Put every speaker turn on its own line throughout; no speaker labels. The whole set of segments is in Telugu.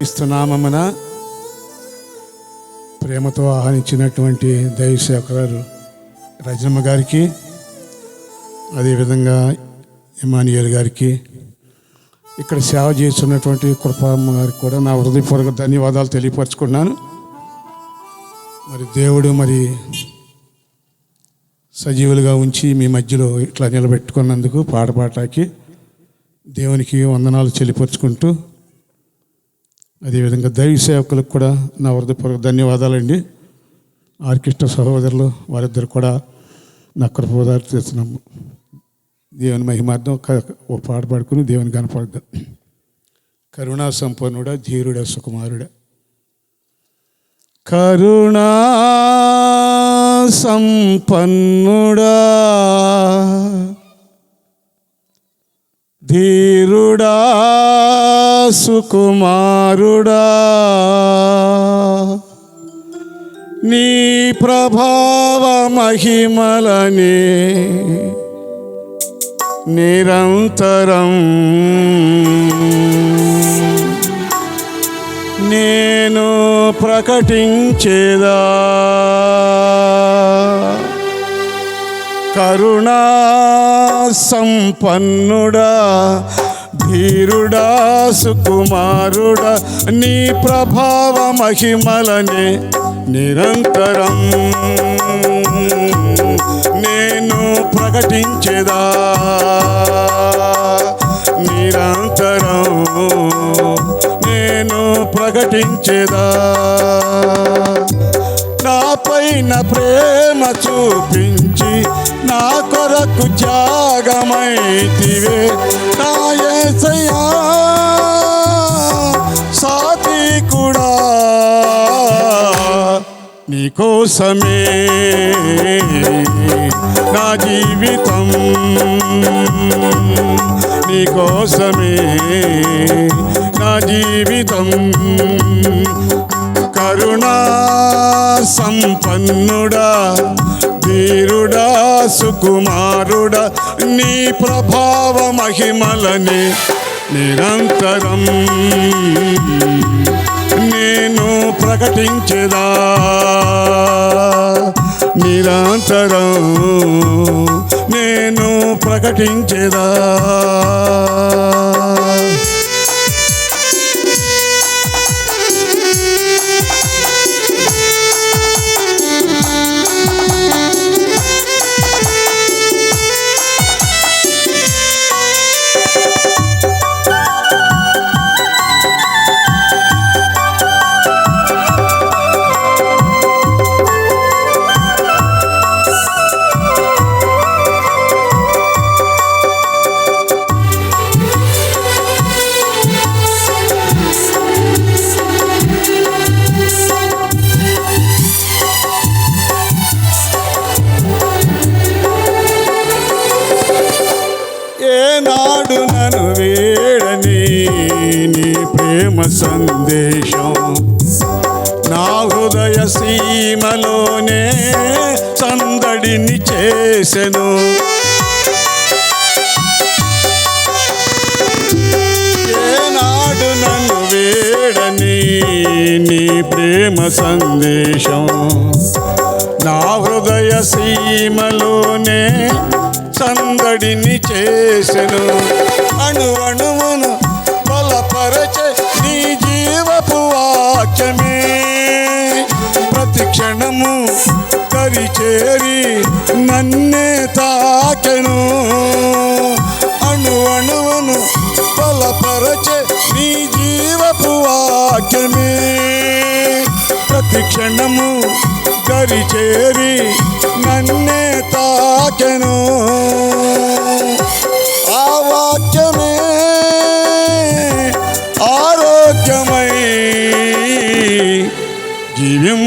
ఇస్తున్నామన ప్రేమతో ఆహ్వానించినటువంటి దైవ సేవకురాలు రజనమ్మ గారికి అదేవిధంగా ఇమానియల్ గారికి ఇక్కడ సేవ చేస్తున్నటువంటి కృపమ్మ గారికి కూడా నా హృదయపూర్వక ధన్యవాదాలు తెలియపరచుకున్నాను మరి దేవుడు మరి సజీవులుగా ఉంచి మీ మధ్యలో ఇట్లా నిలబెట్టుకున్నందుకు పాట పాటకి దేవునికి వందనాలు చెల్లిపరుచుకుంటూ అదేవిధంగా దైవ సేవకులకు కూడా నా హృదయపూర్వక ధన్యవాదాలండి. ఆర్కెస్ట్రా సహోదరులు వారిద్దరు కూడా నా కృపదారు చేస్తున్నాము. దేవుని మహిమార్థం ఒక- ఓ పాట పాడుకుని దేవుని కనపడద్దాం కరుణా సంపన్నుడ ధీరుడ సుకుమారుడ. కరుణా సంపన్నుడా ధీరుడా సుకుమారుడా. నీ ప్రభావ మహిమలనే నిరంతరం నేను ప్రకటించేదా. కరుణా సంపన్నుడా ధీరుడా సుకుమారుడా నీ ప్రభావ మహిమలనే నిరంతరం నేను ప్రకటించేదా. నిరంతరం నేను ప్రకటించేదా. నా పైన ప్రేమ చూపించి నా కొరకు త్యాగమైతివే. నా యేసయ్యా సాతి కూడా నీకోసమే. నా జీవితం నీకోసమే. నా జీవితం కరుణా సంపన్నుడా వీరుడా సుకుమారుడా నీ ప్రభావ మహిమలని నిరంతరం నేను ప్రకటించేదా. నిరంతరం నేను ప్రకటించేదా. ప్రేమ సందేశం. నా హృదయ సీమలోనే సందడిని చేసెను. ఏనాడు నన్ను వేడని నీ ప్రేమ సందేశం. నా హృదయ సీమలోనే సందడిని చేసెను. అణు అణువును బలపరచే క్షణము కరిచేరి నన్నే తాకెను. అణు అణువును బలపరచే నీ జీవపు వాక్యమే. ప్రతి క్షణము కరిచేరి నన్నే తాకెను.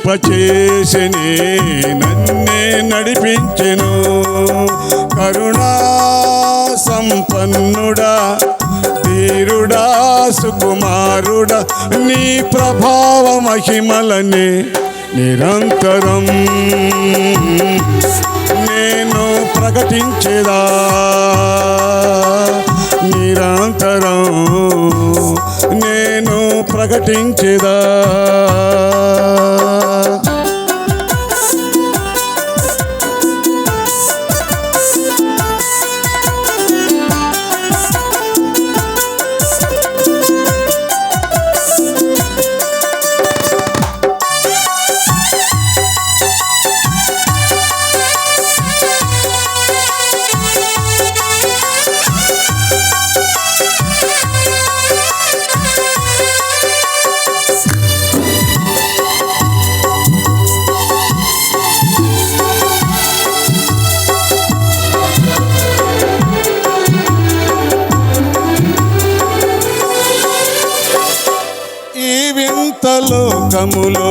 జీవింపచేసనే నన్నే నడిపించెను. కరుణా సంపన్నుడా ధీరుడా సుకుమారుడా నీ ప్రభావ మహిమలనే నిరంతరం నేను ప్రకటించేదా. నిరంతరం నేను ప్రకటించేదా? లోకములో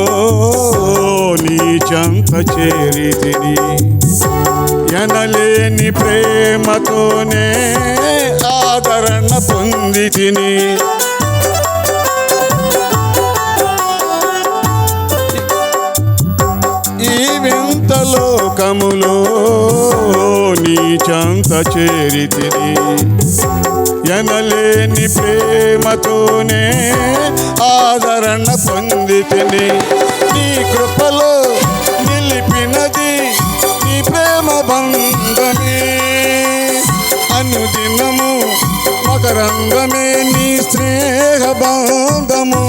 నీ చంత చేరితిని. ఎనలేని ప్రేమతోనే ఆదరణ పొందితిని. ఈ వింత లోకములో నీ చంత చేరితిని. ఎనలేని ప్రేమతోనే ఆదరణ పొందితిని. నీ కృపలో నిలిపినది నీ ప్రేమ బంధమే. అనుదినము మకరంగమే నీ స్నేహ బంధము.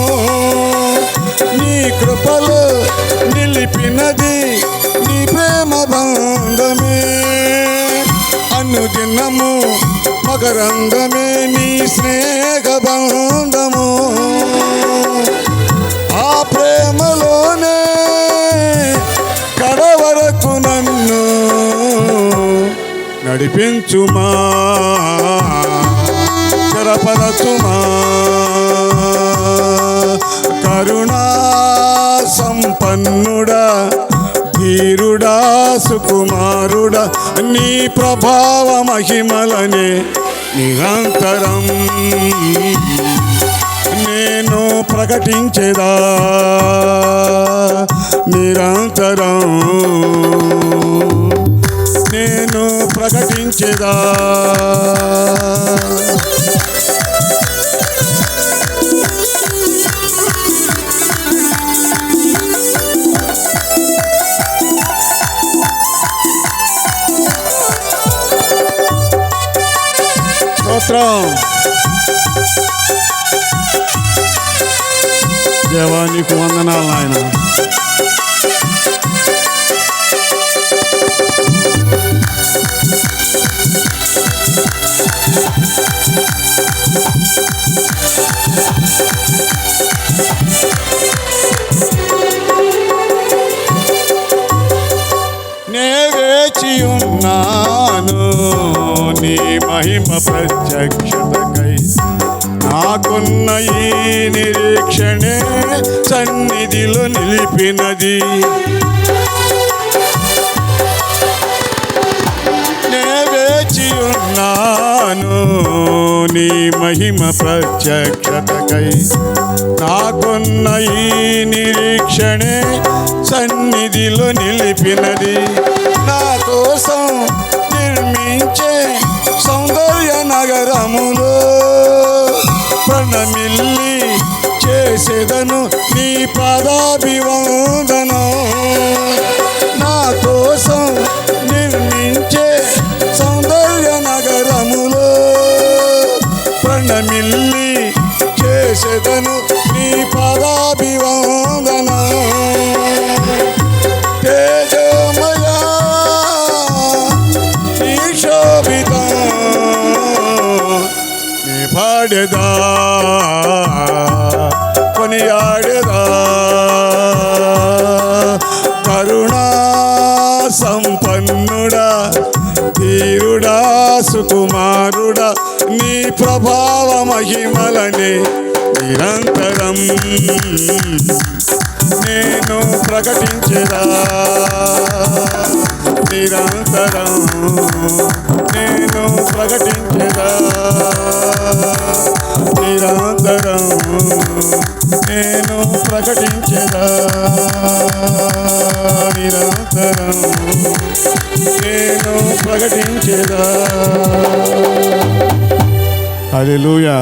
నీ కృపలో నిలిపినది నీ ప్రేమ బంధమే. అనుదినము మకరంగమే నీ స్నేహబంధము. ఆ ప్రేమలోనే కడవరకు నన్ను నడిపించుమా స్థిరపరచుమా. కరుణా సంపన్నుడా ధీరుడా సుకుమారుడా నీ ప్రభావ మహిమలనే నిరంతరం నేను ప్రకటించేదా? నిరంతరం నేను ప్రకటించేదా? దేవా నీకు వందనాలు నాయన. ఉన్నాను నీ మహిమ ప్రత్యక్షతకై. నాకున్న ఈ నిరీక్షణే సన్నిధిలో నిలిపినది. నే వేచి ఉన్నాను నీ మహిమ ప్రత్యక్షతకై. నాకున్న ఈ నిరీక్షణే సన్నిధిలో నిలిపినది. నా కోసం నిర్మించే సౌందర్య నగరములో మిల్లి చేసేదను నీ పాదాభివందనం. నా కోసం నిర్మించే సౌందర్య నగరములో ప్రణమిల్లి చేసేదను నీ పాదాభివందనం. కొనియాడేదా కొనియాడేదా? కరుణా సంపన్నుడా తీరుడా సుకుమారుడా నీ ప్రభావ మహిమలనే నిరంతరం నేను ప్రకటించేదా? నిరంతరం నేను ప్రకటించదా? నిరంతరం నేను ప్రకటించదా? నిరంతరం నేను ప్రకటించదా? హల్లెలూయా.